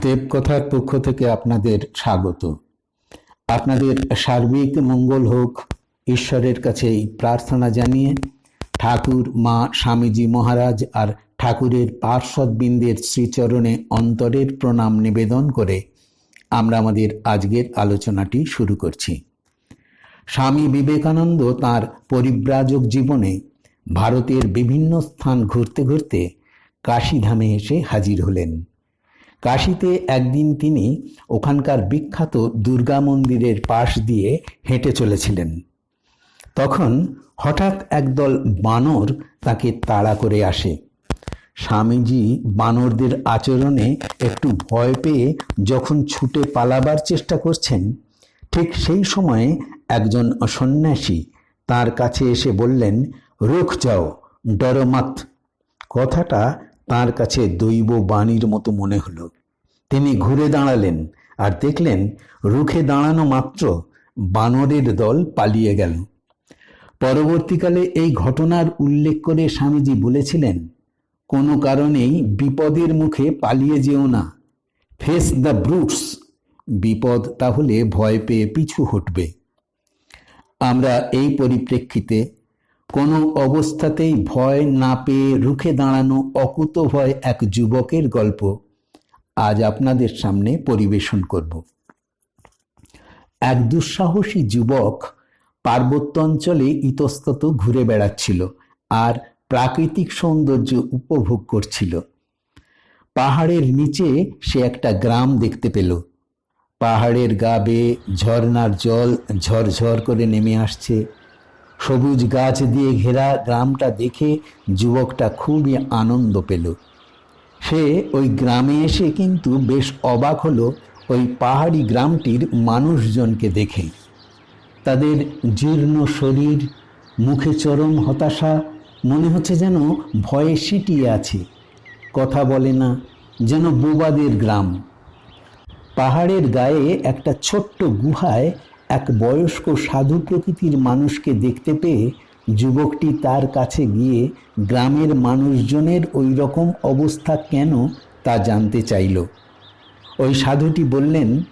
দেবকথার পক্ষ থেকে আপনাদের স্বাগত। আপনাদের সার্বিক মঙ্গল হোক, ঈশ্বরের কাছে এই প্রার্থনা জানিয়ে ঠাকুর, মা, স্বামীজি মহারাজ আর ঠাকুরের পার্শ্বদবৃন্দের শ্রীচরণে অন্তরের প্রণাম নিবেদন করে আমরা আমাদের আজকের আলোচনাটি শুরু করছি। স্বামী বিবেকানন্দ তার পরিব্রাজক জীবনে ভারতের বিভিন্ন স্থান ঘুরতে ঘুরতে কাশীধামে এসে হাজির হলেন। কাশীতে একদিন তিনি ওখানকার বিখ্যাত দুর্গা মন্দিরের পাশ দিয়ে হেঁটে চলেছিলেন। তখন হঠাৎ একদল বানর তাকে তাড়া করে আসে। স্বামীজি বানরদের আচরণে একটু ভয় পেয়ে যখন ছুটে পালাবার চেষ্টা করছেন, ঠিক সেই সময়ে একজন সন্ন্যাসী তার কাছে এসে বললেন রুখ যাও, ডরমাত। কথাটা তার কাছে দৈব বাণীর মতো মনে হলো। তিনি ঘুরে দাঁড়ালেন আর দেখলেন রুখে দাঁড়ানো মাত্র বানরের দল পালিয়ে গেল। পরবর্তীকালে এই ঘটনার উল্লেখ করে স্বামীজি বলেছিলেন, কোনো কারণেই বিপদের মুখে পালিয়ে যেও না। Face the brutes. বিপদ তাহলে ভয় পেয়ে পিছু হটবে। আমরা এই পরিপ্রেক্ষিতে কোনো অবস্থাতেই ভয় না পেয়ে রুখে দাঁড়ানো অকুত ভয় এক যুবকের গল্প আজ আপনাদের সামনে পরিবেশন করব। এক দুঃসাহসী যুবক পার্বত্য অঞ্চলে ইতস্তত ঘুরে বেড়াচ্ছিল আর প্রাকৃতিক সৌন্দর্য উপভোগ করছিল। পাহাড়ের নিচে সে একটা গ্রাম দেখতে পেল। পাহাড়ের গা বেয়ে ঝর্নার জল ঝরঝর করে নেমে আসছে। সবুজ গাছ দিয়ে ঘেরা গ্রামটা দেখে যুবকটা খুবই আনন্দ পেল। সে ওই গ্রামে এসে কিন্তু বেশ অবাক হলো ওই পাহাড়ি গ্রামটির মানুষজনকে দেখে। তাদের জীর্ণ শরীর, মুখে চরম হতাশা, মনে হচ্ছে যেন ভয়ে সিটিয়ে আছে। কথা বলে না, যেন বোবাদের গ্রাম। পাহাড়ের গায়ে একটা ছোট্ট গুহায় এক বয়স্ক সাধু প্রকৃতির মানুষকে দেখতে পেয়ে যুবকটি তার কাছে গিয়ে গ্রামের মানুষজনের ওই রকম অবস্থা কেন তা জানতে চাইল। ওই সাধুটি বললেন,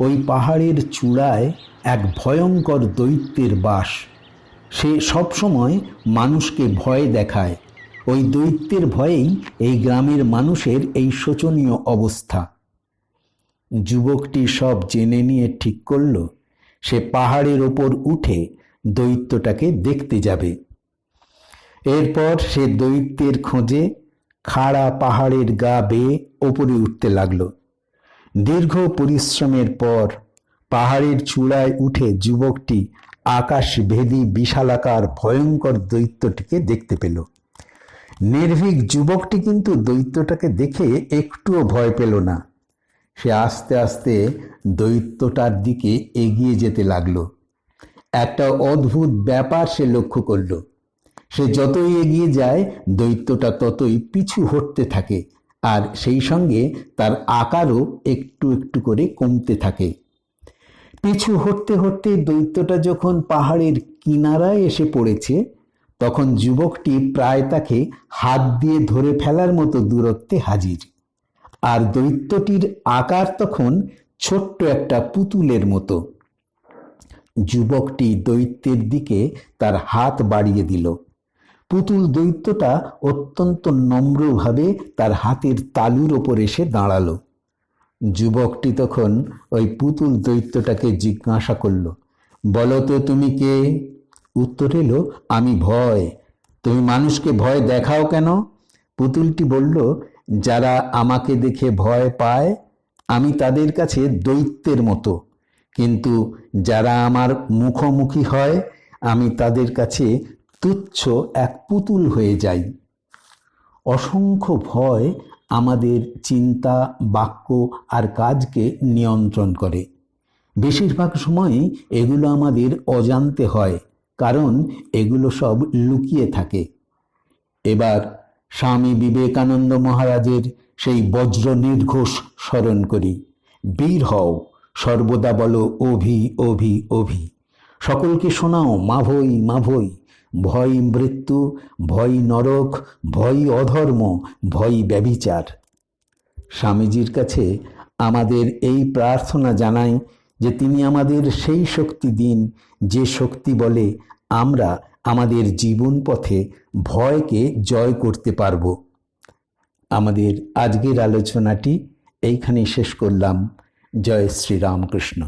ওই পাহাড়ের চূড়ায় এক ভয়ঙ্কর দৈত্যের বাস। সে সবসময় মানুষকে ভয় দেখায়। ওই দৈত্যের ভয়েই এই গ্রামের মানুষের এই শোচনীয় অবস্থা। যুবকটি সব জেনে নিয়ে ঠিক করল। সে পাহাড়ের ওপর উঠে দৈত্যটাকে দেখতে যাবে। এরপর সে দৈত্যের খোঁজে খাড়া পাহাড়ের গা বেয়ে ওপরে উঠতে লাগল। দীর্ঘ পরিশ্রমের পর পাহাড়ের চূড়ায় উঠে যুবকটি আকাশভেদী বিশালাকার ভয়ঙ্কর দৈত্যটিকে দেখতে পেল। নির্ভীক যুবকটি কিন্তু দৈত্যটাকে দেখে একটুও ভয় পেল না। সে আস্তে আস্তে দৈত্যটার দিকে এগিয়ে যেতে লাগল। একটা অদ্ভুত ব্যাপার সে লক্ষ্য করল। সে যতই এগিয়ে যায়, দৈত্যটা ততই পিছু হটতে থাকে আর সেই সঙ্গে তার আকারও একটু একটু করে কমতে থাকে। পিছু হটতে হটতে দৈত্যটা যখন পাহাড়ের কিনারায় এসে পড়েছে, তখন যুবকটি প্রায় তাকে হাত দিয়ে ধরে ফেলার মতো দূরত্বে হাজির। আর দৈত্যটির আকার তখন ছোট্ট একটা পুতুলের মতো। যুবকটি দৈত্যের দিকে তার হাত বাড়িয়ে দিল। পুতুল দৈত্যটা অত্যন্ত নম্রভাবে তার হাতের তালুর ওপর এসে দাঁড়াল। যুবকটি তখন ওই পুতুল দৈত্যটাকে জিজ্ঞাসা করল, বলো তো তুমি কে? উত্তর এলো, আমি ভয়। তুমি মানুষকে ভয় দেখাও কেন? পুতুলটি বলল যারা আমাকে দেখে ভয় পায়, আমি তাদের কাছে দৈত্যের মতো। কিন্তু যারা আমার মুখোমুখি হয়, আমি তাদের কাছে তুচ্ছ এক পুতুল হয়ে যাই। অসংখ্য ভয় আমাদের চিন্তা, বাক্য আর কাজকে নিয়ন্ত্রণ করে। বেশিরভাগ সময়ই এগুলো আমাদের অজান্তে হয়, কারণ এগুলো সব লুকিয়ে থাকে। এবার স্বামী বিবেকানন্দ মহারাজের সেই বজ্র নির্ঘোষ স্মরণ করি। বীর হও, সর্বদা বলো অভি অভি অভি। সকলকে শোনাও, মাভই মাভই। ভয় মৃত্যু, ভয় নরক, ভয় অধর্ম, ভয় ব্যবিচার স্বামীজির কাছে আমাদের এই প্রার্থনা জানাই যে তিনি আমাদের সেই শক্তি দিন, যে শক্তি বলে আমরা আমাদের জীবন পথে ভয়কে জয় করতে পারব। আমাদের আজকের আলোচনাটি এইখানেই শেষ করলাম। জয় শ্রী রামকৃষ্ণ